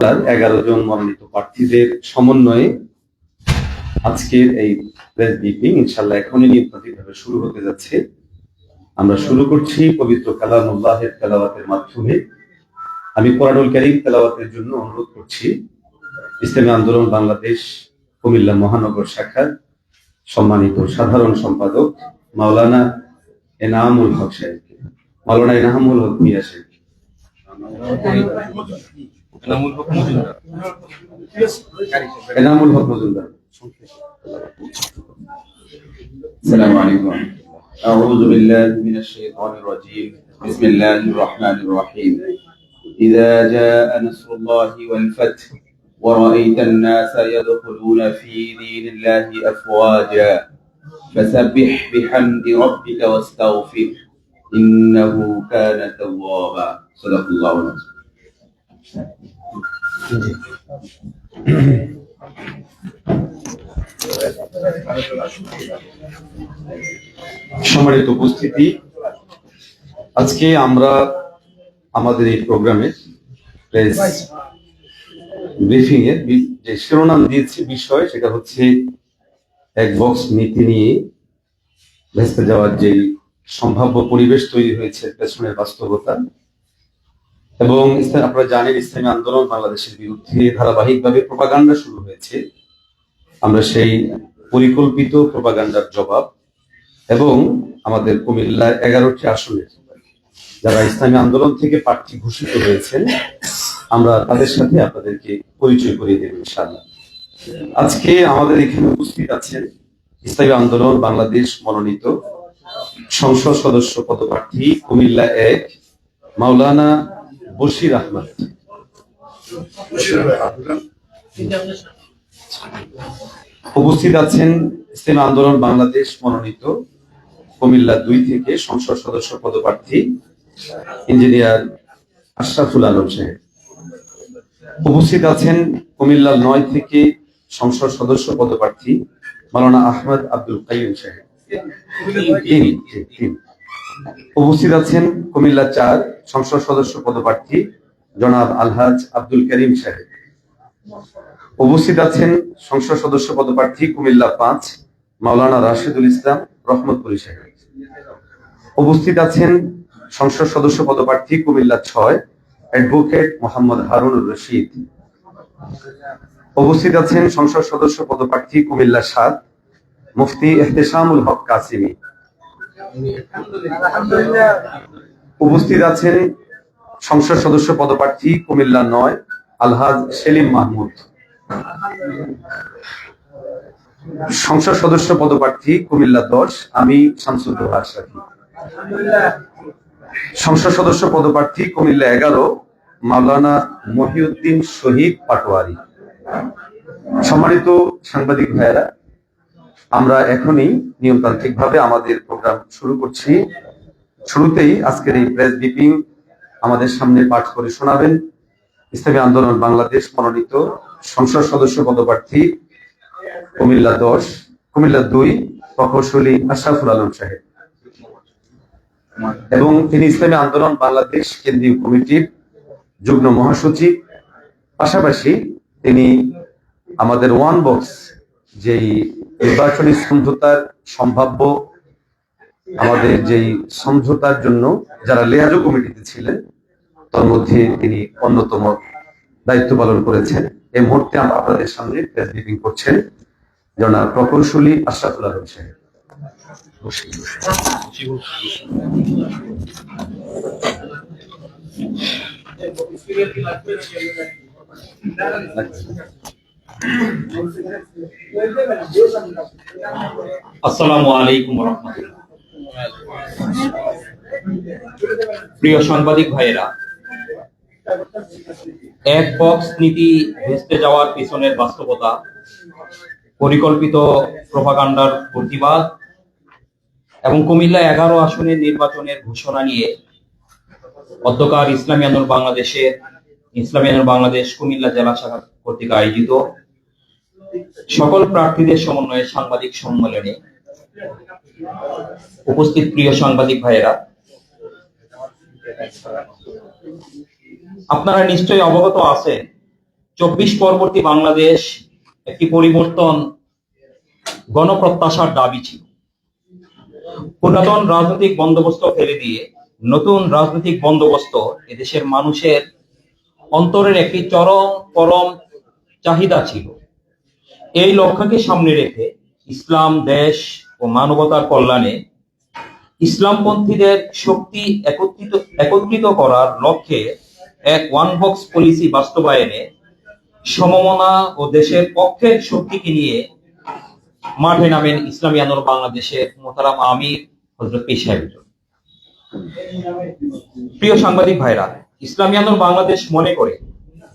তার এগারো জন মনোনীত প্রার্থীদের সমন্বয়ে আজকের এই প্রেস ব্রিফিং ইনশাল্লাহ এখনই নিয়ন্ত্রিতভাবে শুরু হতে যাচ্ছে। আমরা শুরু করছি পবিত্র কালামুল্লাহের তেলাওয়াতের মাধ্যমে। আমি কোরআনুল করিম তেলাওয়াতের জন্য অনুরোধ করছি, ইসলামী আন্দোলন বাংলাদেশ কুমিল্লা মহানগর শাখার সম্মানিত সাধারণ সম্পাদক মাওলানা এনামুল হক সাহেবকে। মাওলানা এনামুল হক মিয়া সাহেব এনামুল হক মজুমদার এনামুল হক মজুমদার السلام عليكم أعوذ بالله من الشيطان الرجيم بسم الله الرحمن الرحيم إذا جاء نصر الله والفتح ورأيت الناس يدخلون في دين الله أفواجا فسبح بحمد ربك واستغفر إنه كان توابا صدق الله العظيم সম্মানিত উপস্থিতি। আজকে আমরা আমাদের এই প্রোগ্রামে ব্রিফিং এর যে শিরোনাম দিয়েছি বিষয়, সেটা হচ্ছে এক বক্স নীতি নিয়ে ভেস্তে যাওয়ার যে সম্ভাব্য পরিবেশ তৈরি হয়েছে, পেছনের বাস্তবতা। এবং আপনারা জানেন, ইসলামী আন্দোলন বাংলাদেশের বিরুদ্ধে ধারাবাহিকভাবে প্রপাগান্ডা শুরু হয়েছে। আমরা সেই পরিকল্পিত প্রপাগান্ডার জবাব এবং আমাদের কুমিল্লার এগারোটি আসনের যারা ইসলামী আন্দোলন থেকে প্রার্থী ঘোষিত হয়েছেন, আমরা তাদের সাথে আপনাদেরকে পরিচয় করিয়ে দেব ইনশাআল্লাহ। আজকে আমাদের এখানে উপস্থিত আছেন ইসলামী আন্দোলন বাংলাদেশ মনোনীত সংসদ সদস্য পদপ্রার্থী কুমিল্লা এক মাওলানা বশির আহমদ। উপস্থিত আছেন ইসলামী আন্দোলন বাংলাদেশ মনোনীত কুমিল্লা দুই থেকে সংসদ সদস্য পদপ্রার্থী ইঞ্জিনিয়ার আশরাফুল আলম সাহেব। উপস্থিত আছেন কুমিল্লা নয় থেকে সংসদ সদস্য পদপ্রার্থী মালানা আহমদ আব্দুল কাইম সাহেব। উপস্থিত আছেন কুমিল্লা চার সংসদ সদস্য পদপ্রার্থী জনাব আলহাজ আব্দুল করিম সাহেব। উপস্থিত আছেন সংসদ সদস্য পদপ্রার্থী কুমিল্লা পাঁচ মাওলানা রাশেদুল ইসলাম রহমতপুরি সাহেব। উপস্থিত আছেন সংসদ সদস্য পদপ্রার্থী কুমিল্লা ছয় অ্যাডভোকেট মোহাম্মদ হারুনুর রশিদ। উপস্থিত আছেন সংসদ সদস্য পদপ্রার্থী কুমিল্লা সাত মুফতি এহতেশামুল হক কাসিমি। উপস্থিত আছেন সংসদ সদস্য পদপ্রার্থী কুমিল্লা নয়, আলহাজ সেলিম মাহমুদ। সংসদ সদস্য পদপ্রার্থী কুমিল্লা দশ, আমি আশরাফি সংসদ সদস্য পদপ্রার্থী কুমিল্লা এগারো, মাওলানা মহিউদ্দিন শহীদ পাটোয়ারি। সম্মানিত সাংবাদিক ভাইয়েরা আমরা এখনই নিয়মতান্ত্রিক ভাবে আমাদের প্রোগ্রাম শুরু করছি। শুরুতেই আজকের এই প্রেস ব্রিফিং আমাদের সামনে পাঠ করে শোনাবেন। ইসলামী আন্দোলন বাংলাদেশ মনোনীত সংসদ সদস্য পদপ্রার্থী কুমিল্লা দশ, কুমিল্লা দুই প্রকৌশলী আশরাফুল আলম সাহেব। এবং তিনি ইসলামী আন্দোলন বাংলাদেশ কেন্দ্রীয় কমিটির যুগ্ম মহাসচিব। পাশাপাশি তিনি আমাদের ওয়ান বক্স যেই নির্বাচনী সমঝোতার সম্ভাব্য আমাদের যেই সমঝোতার জন্য যারা লেয়াজো কমিটিতে ছিলেন, তার মধ্যে তিনি অন্যতম দায়িত্ব পালন করেছেন। এই মুহূর্তে আমরা আপনাদের সামনে প্রেস ব্রিফিং করছেন জনাব প্রকৌশলী আশরাফুল আলম সাহেব। আসসালামু আলাইকুম প্রিয় সাংবাদিক ভাইয়েরা, এক বক্স নীতি ভেস্তে যাওয়ার পিছনের বাস্তবতা, পরিকল্পিত প্রপাগান্ডার প্রতিবাদ এবং কুমিল্লা এগারো আসনের নির্বাচনের ঘোষণা নিয়ে অধ্যকার ইসলামী আন্দোলন বাংলাদেশের ইসলামী আন্দোলন বাংলাদেশ কুমিল্লা জেলা শাখা কর্তৃক আয়োজিত সকল প্রার্থীদের সমন্বয়ে সাংবাদিক সম্মেলনে উপস্থিত প্রিয় সাংবাদিক ভাইয়েরা, আপনারা নিশ্চয়ই অবগত আছেন, চব্বিশ পরবর্তী বাংলাদেশ একটি পরিবর্তন গণপ্রত্যাশার দাবি ছিল। পুরাতন রাজনৈতিক বন্দোবস্ত ফেলে দিয়ে নতুন রাজনৈতিক বন্দোবস্ত এদেশের মানুষের অন্তরের একটি চরম পরম চাহিদা ছিল। এই লক্ষ্যকে সামনে রেখে ইসলাম, দেশ ও মানবতার কল্যাণে ইসলামপন্থীদের শক্তি একত্রিত একত্রিত করার লক্ষ্যে এক ওয়ান বক্স পলিসি বাস্তবায়নে সমমনা ও দেশের পক্ষের শক্তিকে নিয়ে মাঠে নামেন ইসলামী আন্দোলন বাংলাদেশের মোতারাম আমির হজরত সাহেব প্রিয় সাংবাদিক ভাইরা, ইসলামী আন্দোলন বাংলাদেশ মনে করে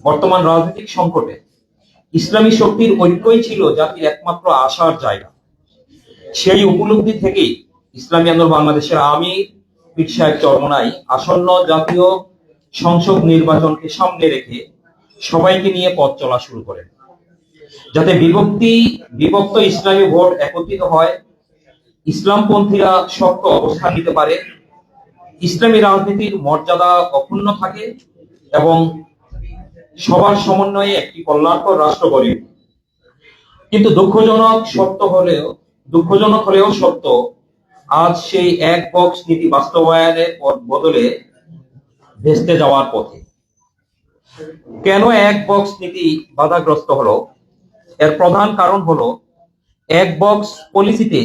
বর্তমান রাজনৈতিক সংকটে ইসলামী শক্তির ঐক্যই ছিল জাতির একমাত্র আশার জায়গা। সেই উপলব্ধি থেকেই ইসলামী আন্দোলন বাংলাদেশের আমি পীর সাহেব চরমনাই আসন্ন জাতীয় সংসদ নির্বাচনকে সামনে রেখে সবাইকে নিয়ে পথ চলা শুরু করেন। যাতে বিভক্তি, বিভক্ত ইসলামী ভোট একত্রিত হয়, ইসলামপন্থীরা শক্ত অবস্থান নিতে পারে, ইসলামী রাজনীতির মর্যাদা অক্ষুণ্ণ থাকে এবং সবার সমন্বয়ে একটি কল্যাণকর রাষ্ট্র গড়ে কিন্তু দুঃখজনক সত্য হলেও, দুঃখজনক হলেও সত্য, আজ সেই এক বক্স নীতি বাস্তবায়নের বদলে ভেস্তে যাওয়ার পথে। কেন এক বক্স নীতি বাধাগ্রস্ত হলো? এর প্রধান কারণ হলো, এক বক্স পলিসিতে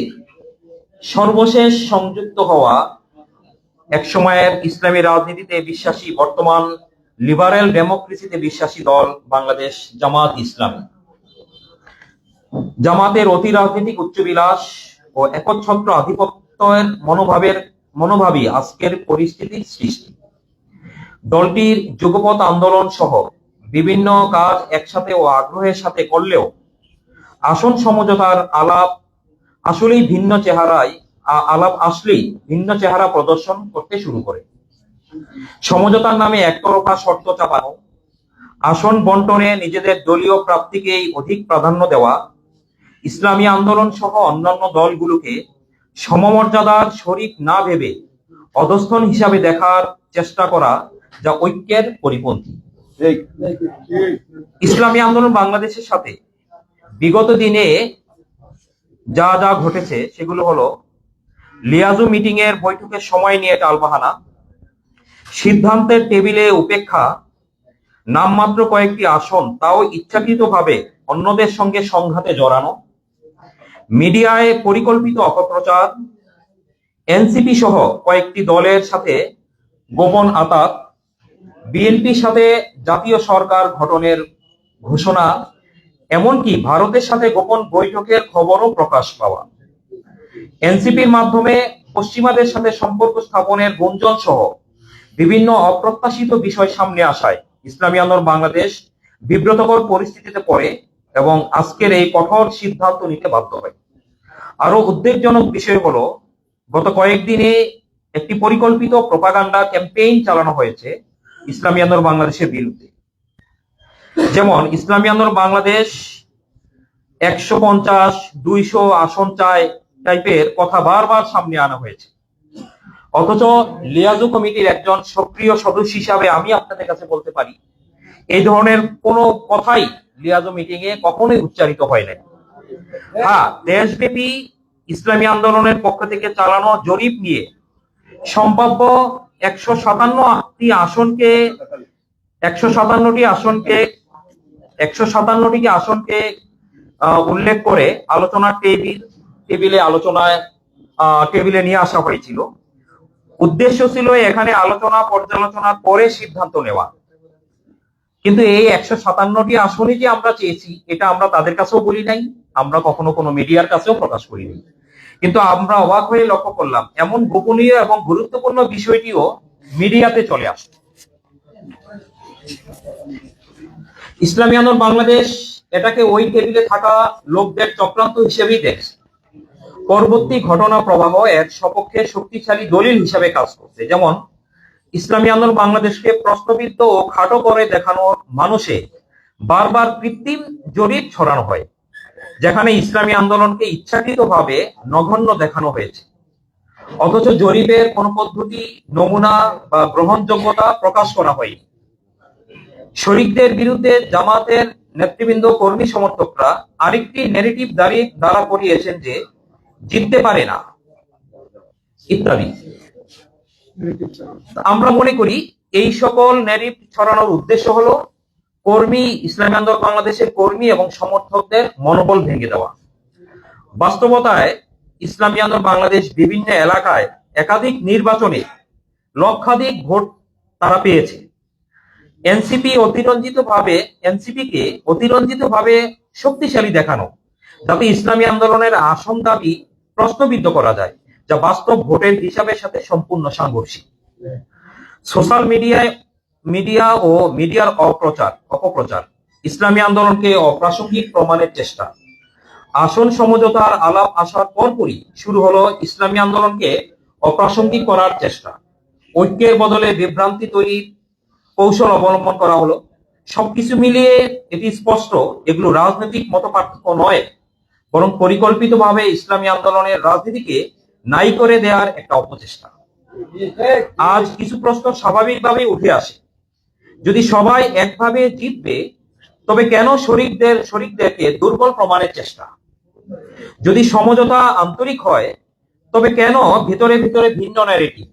সর্বশেষ সংযুক্ত হওয়া এক সময়ের ইসলামী রাজনীতিতে বিশ্বাসী বর্তমান লিবারেল ডেমোক্রেসিতে বিশ্বাসী দল বাংলাদেশ জামাত ইসলামী। জামাতের অতি রাজনৈতিক উচ্চবিলাস ও একচ্ছত্র আধিপত্যের মনোভাবের মনোভাবই আজকের পরিস্থিতির সৃষ্টি। দলটির যুগপৎ আন্দোলন সহ বিভিন্ন কাজ একসাথে ও আগ্রহের সাথে করলেও আসন সমঝোতার আলাপ আসলেই ভিন্ন চেহারায় আলাপ আসলেই ভিন্ন চেহারা প্রদর্শন করতে শুরু করে। সমঝোতার নামে একতরফা শর্ত চাপানো, আসন বন্টনে নিজেদের দলীয় প্রাপ্তিকেই অধিক প্রাধান্য দেওয়া, ইসলামী আন্দোলন সহ অন্যান্য দলগুলোকে সমমর্যাদার শরিক না ভেবে অধস্থন হিসাবে দেখার চেষ্টা করা যা ঐক্যের পরিপন্থী। ইসলামী আন্দোলন বাংলাদেশের সাথে বিগত দিনে যা যা ঘটেছে সেগুলো হলো, লিয়াজু মিটিং এর বৈঠকের সময় নিয়ে টালবাহানা সিদ্ধান্তের টেবিলে উপেক্ষা, নামমাত্র কয়েকটি আসন তাও ইচ্ছাকৃতভাবে অন্যদের সঙ্গে সংঘাতে জড়ানো, মিডিয়ায় পরিকল্পিত অপপ্রচার, এনসিপি সহ কয়েকটি দলের সাথে গোপন আতাত, বিএনপির সাথে জাতীয় সরকার গঠনের ঘোষণা, এমনকি ভারতের সাথে গোপন বৈঠকের খবরও প্রকাশ পাওয়া। এনসিপির মাধ্যমে পশ্চিমাদের সাথে সম্পর্ক স্থাপনের গুঞ্জন সহ বিভিন্ন অপ্রত্যাশিত বিষয় সামনে আসায় ইসলামী আন্দোলন বাংলাদেশ বিব্রতকর পরিস্থিতিতে পড়ে এবং আজকের এই কঠোর সিদ্ধান্ত নিতে বাধ্য হয়। আরও উদ্বেগজনক বিষয় হলো, গত কয়েকদিনে একটি পরিকল্পিত প্রপাগান্ডা ক্যাম্পেইন চালানো হয়েছে ইসলামী আন্দোলন বাংলাদেশের বিরুদ্ধে। যেমন, ইসলামী আন্দোলন বাংলাদেশ একশো পঞ্চাশ, দুইশো আসন চায় টাইপের কথা বারবার সামনে আনা হয়েছে। অথচ লিয়াজু কমিটির একজন সক্রিয় সদস্য হিসাবে আমি আপনাদের কাছে বলতে পারি, এই ধরনের কোনো কথাই লিয়াজু মিটিং এ কখনোই উচ্চারিত হয় নাই। হ্যাঁ দেশব্যাপী ইসলামী আন্দোলনের পক্ষ থেকে চালানো জরিপ নিয়ে সম্ভাব্য একশো সাতান্নটি আসনকে, একশো সাতান্নটি আসনকে, একশো সাতান্নটি আসনকে উল্লেখ করে আলোচনার টেবিল, টেবিলে আলোচনায় টেবিলে নিয়ে আসা হয়েছিল। উদ্দেশ্য ছিল এখানে আলোচনা, পর্যালোচনার পরে সিদ্ধান্ত নেওয়া। কিন্তু এই একশো সাতান্নটি আসনই যে আমরা চেয়েছি, এটা আমরা তাদের কাছেও বলি নাই, আমরা কখনো কোনো মিডিয়ার কাছেও প্রকাশ করিনি কিন্তু আমরা অবাক হয়ে লক্ষ্য করলাম, এমন গোপনীয় এবং গুরুত্বপূর্ণ বিষয়টিও মিডিয়াতে চলে আসে ইসলামী আন্দোলন বাংলাদেশ এটাকে ওই টেবিলে থাকা লোকদের চক্রান্ত হিসেবেই দেখছে। পরবর্তী ঘটনা প্রবাহ এর সপক্ষে শক্তিশালী দলিল হিসাবে কাজ করছে। যেমন, ইসলামী আন্দোলন বাংলাদেশকে প্রশ্নবিদ্ধ ও খাটো করে দেখানোর মানুষে বারবার কৃত্রিম জরিপ ছড়ানো হয়, যেখানে ইসলামী আন্দোলনকে ইচ্ছাকৃতভাবে নগণ্য দেখানো হয়েছে। অথচ জরিপের কোন পদ্ধতি, নমুনা বা গ্রহণযোগ্যতা প্রকাশ করা হয়নি। শরিকদের বিরুদ্ধে জামাতের নেতৃবৃন্দ, কর্মী সমর্থকরা আরেকটি নেগেটিভ দাঁড়িয়ে দাঁড়া করিয়েছেন যে জিততে পারে না। ইত্যাদি। আমরা মনে করি এই সকল ন্যারিভ ছড়ানোর উদ্দেশ্য হলো কর্মী, ইসলামী আন্দোলন বাংলাদেশের কর্মী এবং সমর্থকদের মনোবল ভেঙে দেওয়া। বাস্তবতায় ইসলামী আন্দোলন বাংলাদেশ বিভিন্ন এলাকায় একাধিক নির্বাচনে লক্ষাধিক ভোট তারা পেয়েছে। এনসিপি অতিরঞ্জিত ভাবে এনসিপি কে অতিরঞ্জিত ভাবে শক্তিশালী দেখানো, যাতে ইসলামী আন্দোলনের আসন দাবি প্রশ্নবিদ্ধ করা যায়, যা বাস্তব ভোটের হিসাবের সাথে সম্পূর্ণ সাংঘর্ষিক। সোশ্যাল মিডিয়ায় মিডিয়া ও মিডিয়ার অপ্রচার, অপপ্রচার, ইসলামী আন্দোলনকে অপ্রাসঙ্গিক প্রমাণের চেষ্টা। আসন সমঝোতার আলাপ আসার পরপরই শুরু হলো ইসলামী আন্দোলনকে অপ্রাসঙ্গিক করার চেষ্টা। ঐক্যের বদলে বিভ্রান্তি তৈরির কৌশল অবলম্বন করা হলো। সবকিছু মিলিয়ে এটি স্পষ্ট, এগুলো রাজনৈতিক মত পার্থক্য নয়। বরং পরিকল্পিতভাবে ইসলামী আন্দোলনের রাজনীতিকে নাই করে দেওয়ার একটা অপচেষ্টা। আজ কিছু প্রশ্ন স্বাভাবিকভাবেই উঠে আসে। যদি সবাই একভাবে জিতবে, তবে কেন শরিকদের, শরিকদেরকে দুর্বল প্রমাণের চেষ্টা? যদি সমঝোতা আন্তরিক হয়, তবে কেন ভিতরে ভিতরে ভিন্ন ন্যারেটিভ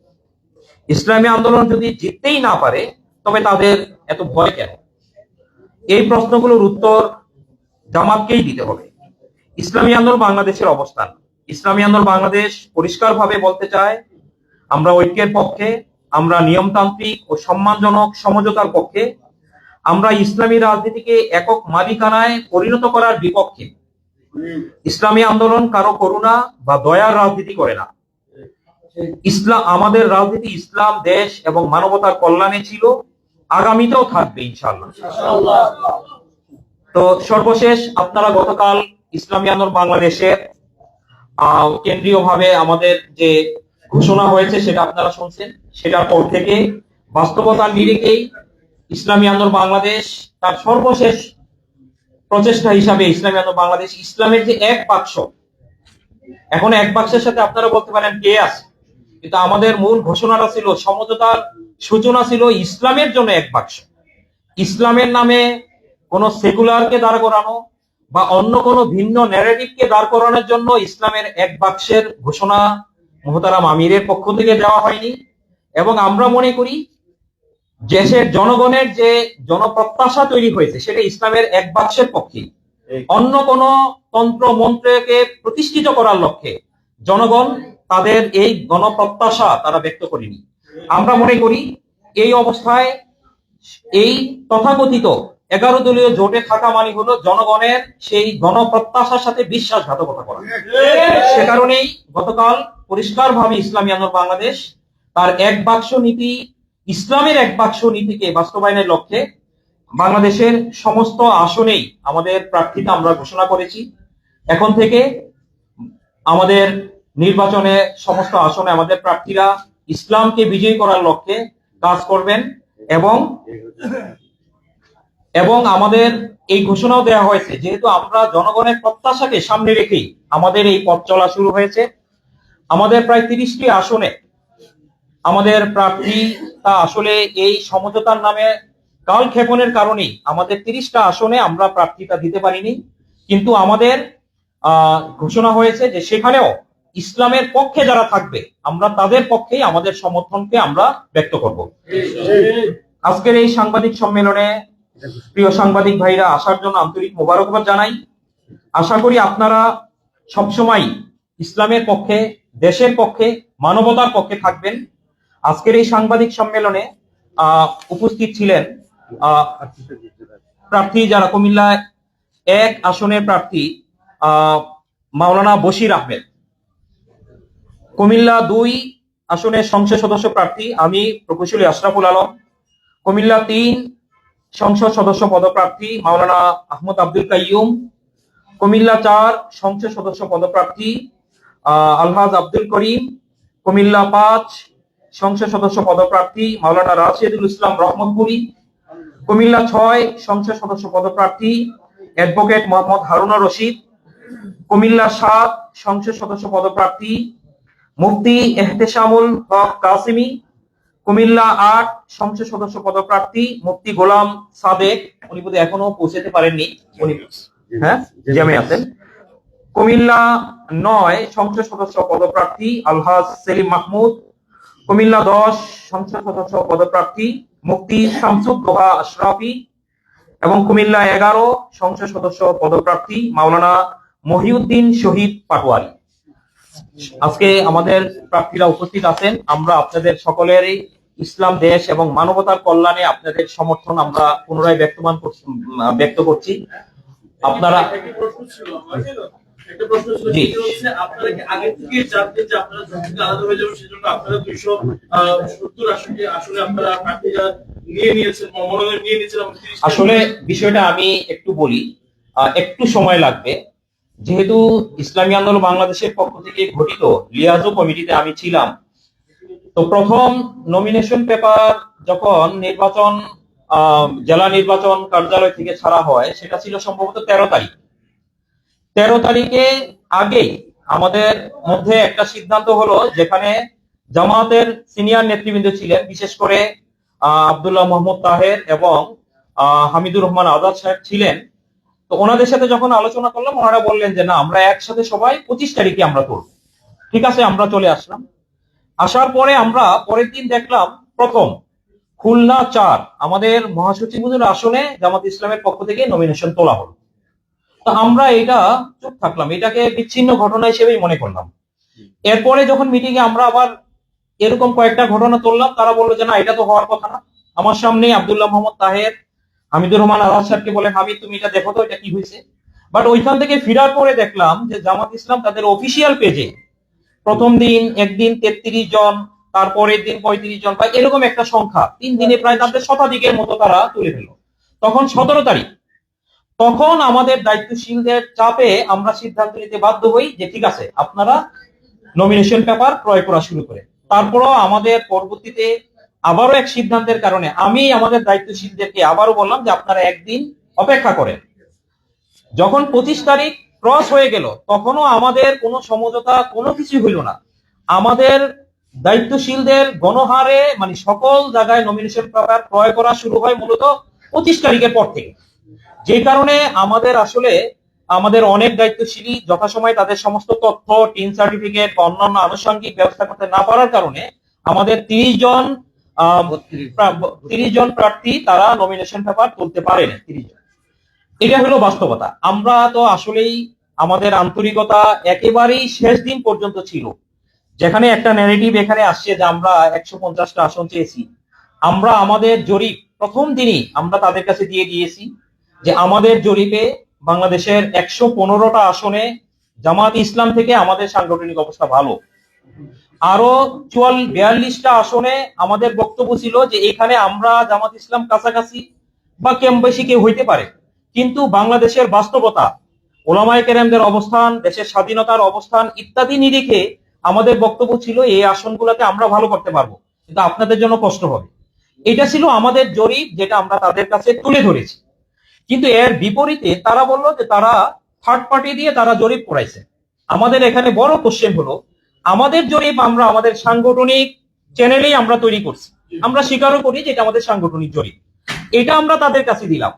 ইসলামী আন্দোলন যদি জিততেই না পারে, তবে তাদের এত ভয় কেন? এই প্রশ্নগুলোর উত্তর জামাতকেই দিতে হবে। ইসলামী আন্দোলন বাংলাদেশের অবস্থান। ইসলামী আন্দোলন বাংলাদেশ পরিষ্কারভাবে বলতে চায়, আমরা ঐক্যের পক্ষে, আমরা নিয়মতান্ত্রিক ও সম্মানজনক সমঝোতার পক্ষে, আমরা ইসলামী রাজনীতিকে একক মালিকানায় পরিণত করার বিপক্ষে। ইসলামী আন্দোলন কারও করুণা বা দয়ার রাজনীতি করে না। ইসলাম আমাদের রাজনীতি ইসলাম, দেশ এবং মানবতার কল্যাণে ছিল, আগামীতেও থাকবে ইনশাল্লাহ তো সর্বশেষ, আপনারা গতকাল ইসলামী আন্দোলন বাংলাদেশের কেন্দ্রীয়ভাবে আমাদের যে ঘোষণা হয়েছে সেটা আপনারা শুনছেন, সেটার পর থেকে বাস্তবতার নিরিখেই ইসলামী আন্দোলন বাংলাদেশ তার সর্বশেষ প্রচেষ্টা হিসাবে ইসলামী আন্দোলন বাংলাদেশ ইসলামের যে এক বাক্স, এখন এক বাক্সের সাথে আপনারা বলতে পারেন কে আছে, কিন্তু আমাদের মূল ঘোষণাটা ছিল, সমঝোতার সূচনা ছিল ইসলামের জন্য এক বাক্স। ইসলামের নামে কোন সেকুলারকে দাঁড় করানো বা অন্য কোনো ভিন্ন ন্যারেটিভকে দাঁড় করানোর জন্য ইসলামের এক বাক্সের ঘোষণা মোহতারাম আমিরের পক্ষ থেকে দেওয়া হয়নি। এবং আমরা মনে করি দেশের জনগণের যে জনপ্রত্যাশা তৈরি হয়েছে সেটা ইসলামের এক বাক্সের পক্ষেই। অন্য কোন তন্ত্র মন্ত্রকে প্রতিষ্ঠিত করার লক্ষ্যে জনগণ তাদের এই গণপ্রত্যাশা তারা ব্যক্ত করেনি। আমরা মনে করি এই অবস্থায় এই তথাকথিত এগারো দলীয় জোটে থাকা মানে হলো জনগণের সেই গণপ্রত্যাশার সাথে বিশ্বাসঘাতকতা করা। সে কারণেই গতকাল পরিষ্কারভাবে ইসলামী আন্দোলন বাংলাদেশ তার এক বাক্স নীতি, ইসলামের এক বাক্স নীতিকে বাস্তবায়নের লক্ষ্যে বাংলাদেশের সমস্ত আসনেই আমাদের প্রার্থীতা আমরা ঘোষণা করেছি। এখন থেকে আমাদের নির্বাচনে সমস্ত আসনে আমাদের প্রার্থীরা ইসলামকে বিজয়ী করার লক্ষ্যে কাজ করবেন এবং এবং আমাদের এই ঘোষণাও দেওয়া হয়েছে, যেহেতু আমরা জনগণের প্রত্যাশাকে সামনে রেখেই আমাদের এই পথ চলা শুরু হয়েছে। আমাদের প্রায় তিরিশটি আসনে আমাদের প্রার্থী তা আসলে এই সমঝোতার নামে কাল ক্ষেপণের কারণেই আমাদের তিরিশটা আসনে আমরা প্রার্থীতা দিতে পারিনি। কিন্তু আমাদের ঘোষণা হয়েছে যে সেখানেও ইসলামের পক্ষে যারা থাকবে, আমরা তাদের পক্ষেই আমাদের সমর্থনকে আমরা ব্যক্ত করব। আজকের এই সাংবাদিক সম্মেলনে প্রিয় সাংবাদিক ভাইরা, আসার জন্য আন্তরিক মোবারকবাদ জানাই। আশা করি আপনারা সবসময় ইসলামের পক্ষে, দেশের পক্ষে, মানবতার পক্ষে থাকবেন। আজকের এই সাংবাদিক সম্মেলনে উপস্থিত ছিলেন প্রার্থী যারা কুমিল্লা এক আসনের প্রার্থী মাওলানা বশির আহমেদ। কুমিল্লা দুই আসনের সংসদ সদস্য প্রার্থী আমি প্রকৌশলী আশরাফুল আলম। কুমিল্লা তিন সংসদ সদস্য পদপ্রার্থী মাওলানা আহমদ আব্দুল কাইয়ুম, কুমিল্লা চার সংসদ সদস্য পদপ্রার্থী আলহাজ আব্দুল করিম, কুমিল্লা পাঁচ সংসদ সদস্য পদপ্রার্থী মাওলানা রাশেদুল ইসলাম রহমতপুরি, কুমিল্লা ছয় সংসদ সদস্য পদপ্রার্থী অ্যাডভোকেট মোহাম্মদ হারুনা রশিদ, কুমিল্লা সাত সংসদ সদস্য পদপ্রার্থী মুফতি এহতেশামুল হক কাসিমি কুমিল্লা আট সংসদ সদস্য পদপ্রার্থী মুফতি গোলাম সাদেক উনি বোধহয় এখনও পৌঁছাতে পারেননি। উনি হ্যাঁ? জ্যামে আছেন। কুমিল্লা নয় সংসদ সদস্য পদপ্রার্থী আলহাজ সেলিম মাহমুদ, কুমিল্লা দশ সংসদ সদস্য পদপ্রার্থী মুফতি শামসুদ্দোহা আশরাফি, এবং কুমিল্লা এগারো সংসদ সদস্য পদপ্রার্থী মাওলানা মহিউদ্দিন শহীদ পাটোয়ারি। আজকে আমাদের প্রার্থীরা উপস্থিত আছেন। আমরা আপনাদের সকলেরই ইসলাম দেশ এবং মানবতার কল্যাণে আপনাদের সমর্থন আমরা পুনরায় ব্যক্তমান ব্যক্ত করছি। আপনারা জি। আসলে আপনারা প্রার্থীরা নিয়ে নিয়েছেন মনোনয়ন নিয়ে নিয়েছেন এবং 30 টা- আসলে বিষয়টা আমি একটু বলি একটু সময় লাগবে। যেহেতু ইসলামী আন্দোলন বাংলাদেশের পক্ষ থেকে গঠিত লিয়াজো কমিটিতে আমি ছিলাম। তো প্রথম নমিনেশন পেপার যখন নির্বাচন জেলা নির্বাচন কার্যালয় থেকে ছাড়া হয়, সেটা ছিল সম্ভবত তেরো তারিখ। তেরো তারিখে আগে আমাদের মধ্যে একটা সিদ্ধান্ত হলো যেখানে জামাতের সিনিয়র নেতৃবৃন্দ ছিলেন, বিশেষ করে আব্দুল্লাহ মোহাম্মদ তাহের এবং হামিদুর রহমান আজাদ সাহেব ছিলেন। তো ওনাদের সাথে যখন আলোচনা করলাম, ওনারা বললেন যে না, আমরা একসাথে সবাই পঁচিশ তারিখে আমরা করব। ঠিক আছে, আমরা চলে আসলাম। আসার পরে আমরা পরের দিন দেখলাম প্রথম খুলনা চার, আমাদের মহাসচিবদের আসনে জামাত ইসলামের পক্ষ থেকে নমিনেশন তোলা হলো। তো আমরা এটা চুপ থাকলাম, এটাকে বিচ্ছিন্ন ঘটনা হিসেবেই মনে করলাম। এরপরে যখন মিটিং এ আমরা আবার এরকম কয়েকটা ঘটনা তুললাম, তারা বলল যে না, এটা তো হওয়ার কথা না। আমার সামনে আবদুল্লাহ মোহাম্মদ তাহের, হামিদুর রহমান আজাদ সাহেবকে বলে, হামিদ, তুমি এটা দেখো তো, এটা কি হয়েছে? বাট ওইখান থেকে ফিরার পরে দেখলাম যে জামাত ইসলাম তাদের অফিসিয়াল পেজে প্রথম দিন একদিন তেত্রিশ জন তারপরের দিন পঁয়ত্রিশ জন বা এরকম একটা সংখ্যা। তিন দিনে প্রায় তাদের শতাধিকের মতো তারা তুলে ফেলল তখন সতেরো তারিখ। তখন আমাদের দায়িত্বশীলদের চাপে আমরা সিদ্ধান্ত নিতে বাধ্য হই যে ঠিক আছে, আপনারা নমিনেশন পেপার ক্রয় করা শুরু করে তারপরও আমাদের পরবর্তীতে আবারও এক সিদ্ধান্তের কারণে আমি আমাদের দায়িত্বশীলদেরকে আবারও বললাম যে আপনারা একদিন অপেক্ষা করেন। যখন পঁচিশ তারিখ ক্রস হয়ে গেল তখনও আমাদের কোনো সমঝোতা কোনো কিছু হইল না। আমাদের দায়িত্বশীলদের গণহারে মানে সকল জায়গায় নমিনেশন পেপার ক্রয় করা শুরু হয় মূলত পঁচিশ তারিখের পর থেকে। যে কারণে আমাদের আসলে আমাদের অনেক দায়িত্বশীলই যথাসময়ে তাদের সমস্ত তথ্য টিন সার্টিফিকেট বা অন্যান্য আনুষঙ্গিক ব্যবস্থা করতে না পারার কারণে আমাদের তিরিশ জন তিরিশ জন প্রার্থী তারা নমিনেশন পেপার তুলতে পারেন তিরিশ জন। এটা হলো বাস্তবতা। আমরা তো আসলেই আমাদের আন্তরিকতা একেবারেই শেষ দিন পর্যন্ত ছিল। যেখানে একটা ন্যারেটিভ এখানে আসছে যে আমরা একশো পঞ্চাশটা আসন চেয়েছি। আমরা আমাদের জরিপ প্রথম দিনই আমরা তাদের কাছে দিয়ে দিয়েছি যে আমাদের জরিপে বাংলাদেশের একশো পনেরোটা আসনে জামাত ইসলাম থেকে আমাদের সাংগঠনিক অবস্থা ভালো। আরও চুয়াল বিয়াল্লিশটা আসনে আমাদের বক্তব্য ছিল যে এখানে আমরা জামাত ইসলাম কাছাকাছি বা কম বেশি কেউ হইতে পারে। কিন্তু বাংলাদেশের বাস্তবতা, ওলামায় কেরামদের অবস্থান, দেশের স্বাধীনতার অবস্থান ইত্যাদি নিরিখে আমাদের বক্তব্য ছিল এই আসনগুলোতে আমরা ভালো করতে পারব। কিন্তু আপনাদের জন্য কষ্ট হবে। এটা ছিল আমাদের জরিপ যেটা আমরা তাদের কাছে তুলে ধরেছি। কিন্তু এর বিপরীতে তারা বলল যে তারা থার্ড পার্টি দিয়ে তারা জরিপ করাইছে। আমাদের এখানে বড় কোশ্চেন হলো, আমাদের জরিপ আমরা আমাদের সাংগঠনিক চ্যানেলেই আমরা তৈরি করছি। আমরা স্বীকারও করি যে এটা আমাদের সাংগঠনিক জরিপ। এটা আমরা তাদের কাছে দিলাম।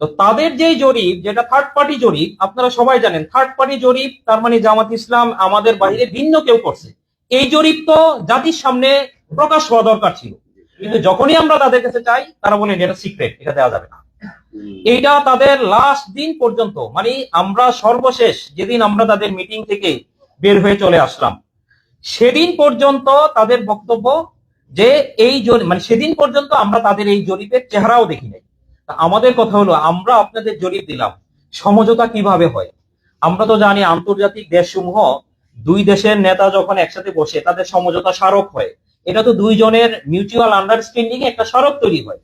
তো তাদের যেই জরিপ যেটা থার্ড পার্টি জরিপ আপনারা সবাই জানেন থার্ড পার্টি জরিপ তার মানে জামাত ইসলাম আমাদের বাইরে ভিন্ন কেউ করছে। এই জরিপ তো জাতির সামনে প্রকাশ হওয়া দরকার ছিল। কিন্তু যখনই আমরা তাদের কাছে চাই তারা বলেন এটা সিক্রেট এটা দেওয়া যাবে না। এইটা তাদের লাস্ট দিন পর্যন্ত মানে আমরা সর্বশেষ যেদিন আমরা তাদের মিটিং থেকে বের হয়ে চলে আসলাম সেদিন পর্যন্ত তাদের বক্তব্য যে এই জরি- মানে সেদিন পর্যন্ত আমরা তাদের এই জরিপের চেহারাও দেখি নাই। আমাদের কথা হলো, আমরা আপনাদের জরিপ দিলাম। সমঝোতা কীভাবে হয়? আমরা তো জানি আন্তর্জাতিক দেশসমূহ দুই দেশের নেতা যখন একসাথে বসে, তাদের সমঝোতা স্মারক হয়। এটা তো দুইজনের মিউচুয়াল আন্ডারস্ট্যান্ডিং একটা স্মারক তৈরি হয়।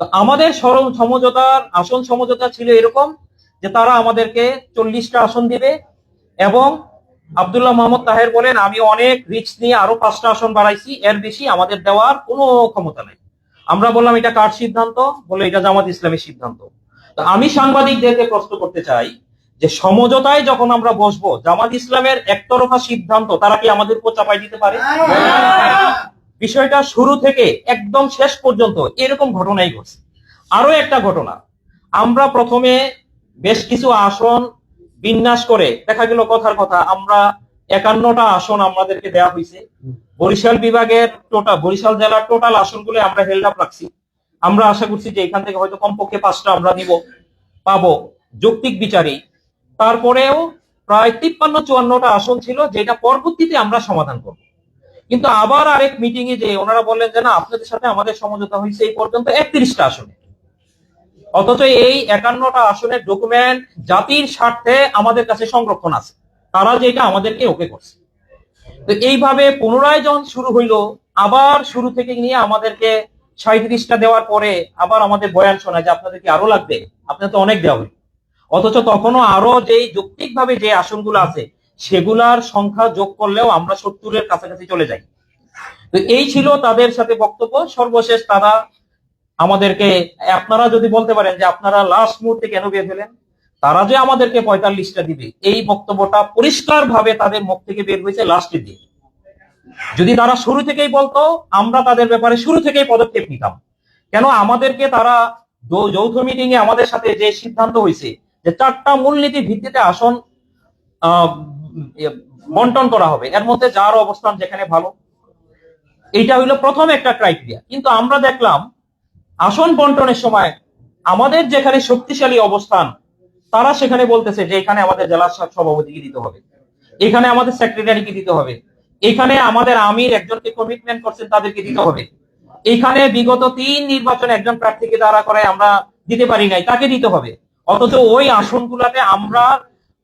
তো আমাদের সরল সমঝোতার আসন সমঝোতা ছিল এরকম যে তারা আমাদেরকে চল্লিশটা আসন দিবে এবং আব্দুল্লাহ মোহাম্মদ তাহের বলেন, আমি অনেক রিস্ক নিয়ে আরও পাঁচটা আসন বাড়াইছি, এর বেশি আমাদের দেওয়ার কোনো ক্ষমতা নাই। আমরা বললাম এটা কার সিদ্ধান্ত? বলে এটা জামাত ইসলামের সিদ্ধান্ত। তো আমি সাংবাদিকদেরকে প্রশ্ন করতে চাই যে সমঝোতায় যখন আমরা বসবো, জামাত ইসলামের একতরফা সিদ্ধান্ত তারা কি আমাদের উপর চাপাই দিতে পারে? বিষয়টা শুরু থেকে একদম শেষ পর্যন্ত এরকম ঘটনাই ঘটছে। আরও একটা ঘটনা। আমরা প্রথমে বেশ কিছু আসন বিন্যাস করে, দেখা গেল কথার কথা, আমরা একান্নটা আসন আমাদেরকে দেওয়া হয়েছে। বরিশাল বিভাগের টোটাল বরিশাল জেলার টোটাল আসনগুলো আমরা হেল্ড আপ রাখছি। আমরা আশা করছি যে এখান থেকে হয়তো কমপক্ষে পাঁচটা আমরা নিব পাবো যৌক্তিক বিচারে তারপরেও প্রায় তিপ্পান্ন চুয়ান্নটা আসন ছিল যেটা পরবর্তীতে আমরা সমাধান করব। কিন্তু আবার আরেক মিটিং এ যে ওনারা বললেন যে না আপনাদের সাথে আমাদের সমঝোতা হয়েছে এই পর্যন্ত একত্রিশটা আসনে। অথচ এই একান্নটা আসনের ডকুমেন্ট জাতির স্বার্থে আমাদের কাছে সংরক্ষণ আছে। তারা যেটা আমাদেরকে ওকে করছে। তো এইভাবে পুনরায় যখন শুরু হইল, আবার শুরু থেকে নিয়ে আমাদেরকে সাঁত্রিশটা দেওয়ার পরে আবার আমাদের বয়ান শোনায় যে আপনাদের কি আরও লাগবে? আপনাদের তো অনেক দেওয়া হইল। অথচ তখনও আরও যেই যৌক্তিকভাবে যে আসনগুলো আছে, সেগুলার সংখ্যা যোগ করলেও আমরা সত্তরের কাছাকাছি চলে যাই। তো এই ছিল তাদের সাথে বক্তব্য। সর্বশেষ তারা আমাদেরকে, আপনারা যদি বলতে পারেন যে আপনারা লাস্ট মুহূর্তে কেন বের হলেন? তারা যে আমাদেরকে পঁয়তাল্লিশটা দিবে, এই বক্তব্যটা পরিষ্কার ভাবে তাদের মুখ থেকে বের হয়েছে লাস্টের দিকে যদি তারা শুরু থেকেই বলতো, আমরা তাদের ব্যাপারে শুরু থেকেই পদক্ষেপ নিতাম। কেন আমাদেরকে তারা যৌথ মিটিং এ আমাদের সাথে যে সিদ্ধান্ত হয়েছে, যে চারটা মূলনীতি ভিত্তিতে আসন বন্টন করা হবে, এর মধ্যে যার অবস্থান যেখানে ভালো, এইটা হইল প্রথম একটা ক্রাইটেরিয়া কিন্তু আমরা দেখলাম, আসন বন্টনের সময় আমাদের যেখানে শক্তিশালী অবস্থান তারা সেখানে বলতেছে যে এখানে আমাদের জেলা সভাপতিকে দিতে হবে। এখানে আমাদের সেক্রেটারিকে দিতে হবে। এখানে আমাদের আমির একজনকে কমিটমেন্ট করছেন, তাদেরকে দিতে হবে। এখানে বিগত তিন নির্বাচন একজন প্রার্থীকে দ্বারা করে আমরা দিতে পারি নাই, তাকে দিতে হবে। অথচ ওই আসনগুলাতে আমরা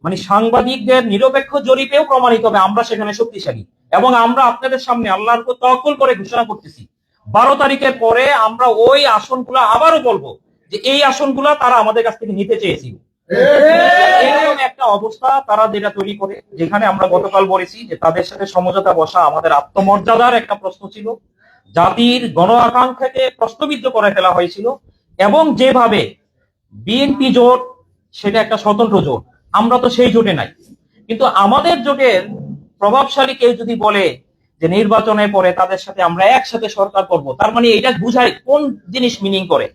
মানে সাংবাদিকদের নিরপেক্ষ জরিপেও প্রমাণিত হবে, আমরা সেখানে শক্তিশালী। এবং আমরা আপনাদের সামনে আল্লাহর তকল করে ঘোষণা করতেছি। বারো তারিখের পরে আমরা ওই আসনগুলা আবারও বলব যে এই আসনগুলা তারা আমাদের কাছ থেকে নিতে চেয়েছিল। এরকম একটা অবস্থা তারা যেটা তৈরি করে, যেখানে আমরা গতকাল বলেছি যে তাদের সাথে সমঝোতা বসা আমাদের আত্মমর্যাদার একটা প্রশ্ন ছিল। জাতির গণ আকাঙ্ক্ষাকে প্রশ্নবিদ্ধ করে ফেলা হয়েছিল এবং যেভাবে বিএনপি জোট, সেটা একটা স্বতন্ত্র জোট। আমরা তো সেই জোটে নাই। কিন্তু আমাদের জোটের প্রভাবশালী কেউ যদি বলে যে নির্বাচনের পরে তাদের সাথে আমরা একসাথে সরকার করব, তার মানে এটা বুঝায় কোন জিনিস মিনিং করে।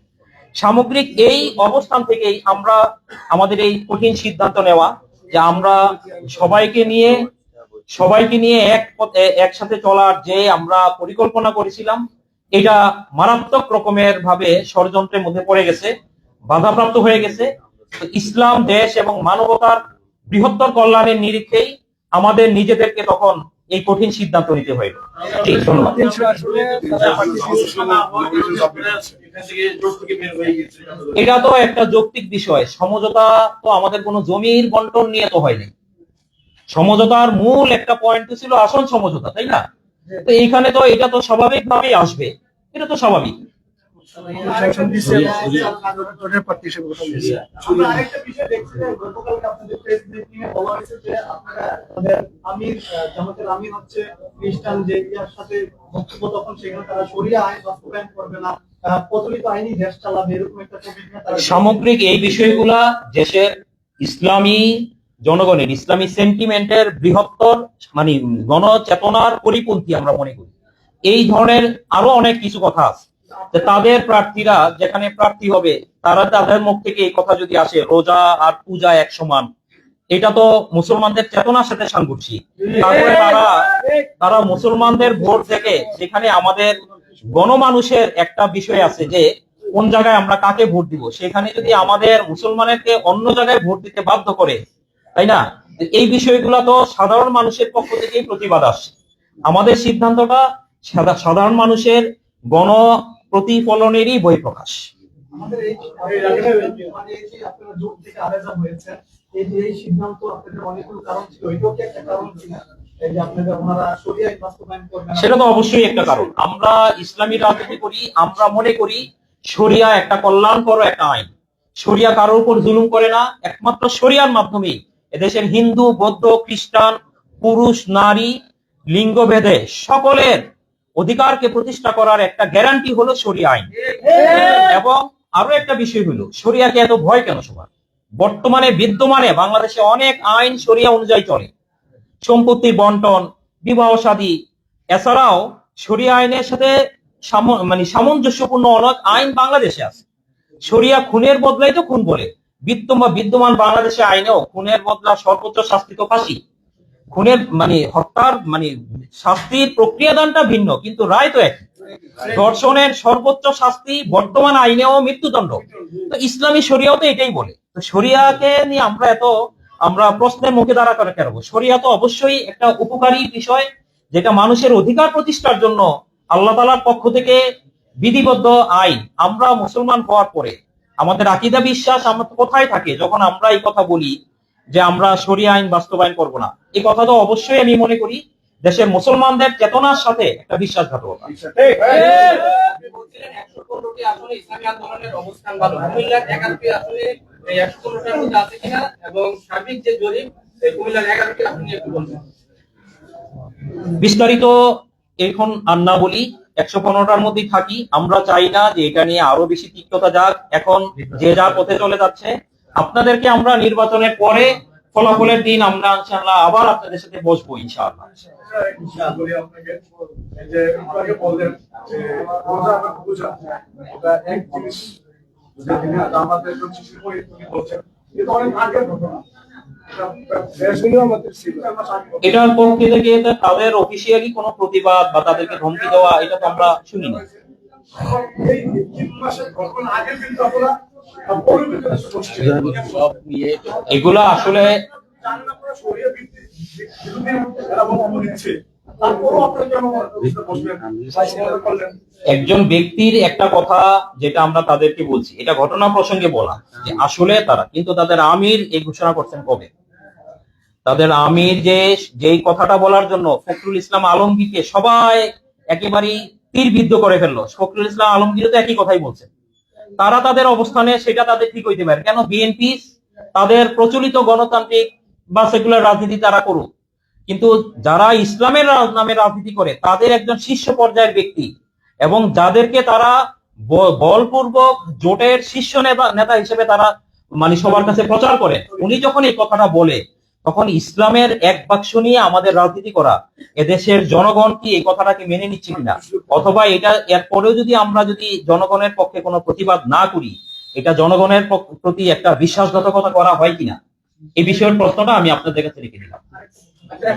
সামগ্রিক এই অবস্থান থেকেই আমরা আমাদের এই কঠিন সিদ্ধান্ত নেওয়া যে আমরা সবাইকে নিয়ে সবাইকে নিয়ে এক একসাথে চলার যে আমরা পরিকল্পনা করেছিলাম, এটা মারাত্মক রকমের ভাবে ষড়যন্ত্রের মধ্যে পড়ে গেছে, বাধাপ্রাপ্ত হয়ে গেছে। ইসলাম, দেশ এবং মানবতার বৃহত্তর কল্যাণের নিরিখেই আমাদের নিজেদেরকে তখন এই কঠিন সিদ্ধান্ত নিতে হইল এটা তো একটা যৌক্তিক বিষয়। সমঝোতা তো আমাদের কোনো জমির বন্টন নিয়ে তো হয়নি। সমঝোতার মূল একটা পয়েন্ট ছিল আসল সমঝোতা, তাই না? তো এইখানে তো এটা তো স্বাভাবিক ভাবেই আসবে। এটা তো স্বাভাবিক। আমরা আরেকটা বিষয় দেখছি যে গতকালকে আপনাদের প্রেস ব্রিফিংয়ে বলা হয়েছে যে আপনারা আমাদের আমির জামাতের আমির হচ্ছে খ্রিস্টান যে ইয়ার সাথে বক্তব্য তখন সেখানে তারা শরিয়া আইন বাস্তবায়ন করবে না। আহ, প্রচলিত আইনি দেশ চালাবে এরকম একটা কমিটমেন্ট তারা সামগ্রিক এই বিষয়গুলা দেশের ইসলামী জনগণের ইসলামী সেন্টিমেন্টের বৃহত্তর মানে গণচেতনার পরিপন্থী আমরা মনে করি। এই ধরনের আরও অনেক কিছু কথা আছে। যে তাদের প্রার্থীরা যেখানে প্রার্থী হবে, তারা তাদের মুখ থেকে এই কথা যদি আসে, রোজা আর পূজা এক সমান, এটা তো মুসলমানদের চেতনার সাথে সাংঘর্ষিক। তারপরে তারা তারা মুসলমানদের ভোট থেকে সেখানে আমাদের গণমানুষের একটা বিষয় আছে যে, কোন জায়গায় আমরা কাকে ভোট দিব? সেখানে যদি আমাদের মুসলমানেরকে অন্য জায়গায় ভোট দিতে বাধ্য করে, তাই না? এই বিষয়গুলো তো সাধারণ মানুষের পক্ষ থেকেই প্রতিবাদ আসছে। আমাদের সিদ্ধান্তটা সাধা- সাধারণ মানুষের গণ প্রতিফলনেরই আমাদের এই মানে এই যে আপনারা জোট থেকে আলাদা হয়েছে এই যে এই সিদ্ধান্ত আপনাদের অনেকগুলো কারণ ছিল এটাও কি একটা কারণ ছিল? এই যে আপনাদের ওনারা শরিয়া আইন বাস্তবায়ন করবেন না। সেটা তো অবশ্যই একটা কারণ। আমরা ইসলামী রাজনীতি করি আমরা মনে করি শরিয়া একটা কল্যাণকর একটা আইন। শরিয়া কারোর উপর জুলুম করে না একমাত্র শরিয়ার মাধ্যমে এদেশের হিন্দু বৌদ্ধ খ্রিস্টান পুরুষ নারী লিঙ্গভেদে সকলের অধিকারকে প্রতিষ্ঠা করার একটা গ্যারান্টি হলো শরিয়া আইন। এবং আরও একটা বিষয় হলো, শরিয়াকে এত ভয় কেন সবার? বর্তমানে বিদ্যমানে বাংলাদেশে অনেক আইন শরিয়া অনুযায়ী চলে। সম্পত্তি বন্টন বিবাহ শাদী এছাড়াও শরিয়া আইনের সাথে মানে সামঞ্জস্যপূর্ণ অনেক আইন বাংলাদেশে আছে। শরিয়া খুনের বদলাই তো খুন বলে বিদ্যমান বাংলাদেশে আইনেও খুনের বদলা সর্বোচ্চ শাস্তি তো ফাঁসি। খুনের মানে হত্যার মানে শাস্তির প্রক্রিয়াদানটা ভিন্ন, কিন্তু রায় তো এক ধর্ষণের সর্বোচ্চ শাস্তি বর্তমান আইনেও মৃত্যুদণ্ড। তো ইসলামী শরিয়াও তো এটাই বলে। তো শরিয়াকে নিয়ে আমরা এত, আমরা প্রশ্নের মুখে দাঁড়া করে কেন? শরিয়া তো অবশ্যই একটা উপকারী বিষয়, যেটা মানুষের অধিকার প্রতিষ্ঠার জন্য আল্লাহ তালার পক্ষ থেকে বিধিবদ্ধ আইন। আমরা মুসলমান হওয়ার পরে আমাদের আকিদা বিশ্বাস আমার কোথায় থাকে? যখন আমরা এই কথা বলি যে আমরা শরিয়া আইন বাস্তবায়ন করব না। এই কথা তো অবশ্যই আমি মনে করি দেশের মুসলমানদের চেতনার সাথে একটা বিশ্বাসঘাতকতা। আপনি বলছিলেন একশো পনেরোটি আসনে ইসলামী আন্দোলনের অবস্থান ভালো। কুমিল্লার এগারোটি আসনে এই একশো পনেরোটার মধ্যে আছে কিনা এবং সার্বিক যে জরিপ এই কুমিল্লার এগারোটি আসন নিয়ে একটু বলবেন? বিস্তারিত এখন আর না বলি একশো পনেরোটার মধ্যেই থাকি। আমরা চাই না যে এটা নিয়ে আরও বেশি তিক্ততা যাক। এখন যে যা পথে চলে যাচ্ছে আপনাদেরকে আমরা নির্বাচনের পরে ফলাফলের দিন আমরা ইনশাআল্লাহ আবার আপনাদের সাথে বসবো ইনশাআল্লাহ। এটার পক্ষে থেকে তাদের অফিসিয়ালি কোনো প্রতিবাদ বা তাদেরকে ধমকি দেওয়া, এটা তো আমরা শুনি না এগুলা আসলে একজন ব্যক্তির একটা কথা যেটা আমরা তাদেরকে বলছি, এটা ঘটনা প্রসঙ্গে বলা যে আসলে তারা, কিন্তু তাদের আমির এই ঘোষণা করছেন কবে? তাদের আমির যে, যেই কথাটা বলার জন্য ফখরুল ইসলাম আলমগীরকে সবাই একেবারেই তীরবিদ্ধ করে ফেলল। ফখরুল ইসলাম আলমগীর তো একই কথাই বলছেন। তারা তাদের অবস্থানে, সেটা তাদের ঠিক হইতে পারে। কেন? বিএনপি তাদের প্রচলিত গণতান্ত্রিক বা সেকুলার রাজনীতি তারা করুক। কিন্তু যারা ইসলামের নামে রাজনীতি করে, তাদের একজন শীর্ষ পর্যায়ের ব্যক্তি এবং যাদেরকে তারা বলপূর্বক জোটের শীর্ষ নেতা নেতা হিসেবে তারা মানে সবার কাছে প্রচার করে উনি যখন এই কথাটা বলে তখন ইসলামের এক বাক্স নিয়ে আমাদের রাজনীতি করা এদেশের জনগণ কি এই কথাটাকে মেনে নিচ্ছে কিনা? অথবা এটা এরপরেও যদি আমরা যদি জনগণের পক্ষে কোনো প্রতিবাদ না করি এটা জনগণের প্রতি একটা বিশ্বাসঘাতকতা করা হয় কিনা? এই বিষয়ের প্রশ্নটা আমি আপনাদের কাছে রেখে দিলাম। আচ্ছা,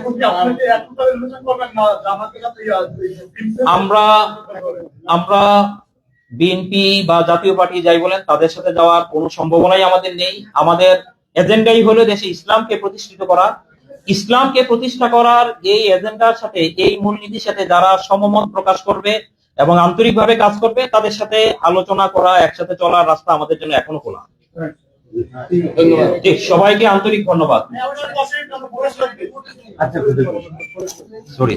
আমরা আমরা বিএনপি বা জাতীয় পার্টি যাই বলেন তাদের সাথে যাওয়ার কোনো সম্ভাবনাই আমাদের নেই। আমাদের এজেন্ডাই হলো দেশে ইসলামকে প্রতিষ্ঠিত করা। ইসলামকে প্রতিষ্ঠা করার এই এজেন্ডার সাথে এই মূলনীতির সাথে যারা সমমত প্রকাশ করবে এবং আন্তরিকভাবে কাজ করবে তাদের সাথে আলোচনা করা একসাথে চলার রাস্তা আমাদের জন্য এখনও খোলা। সবাইকে আন্তরিক ধন্যবাদ। লাগবে। সরি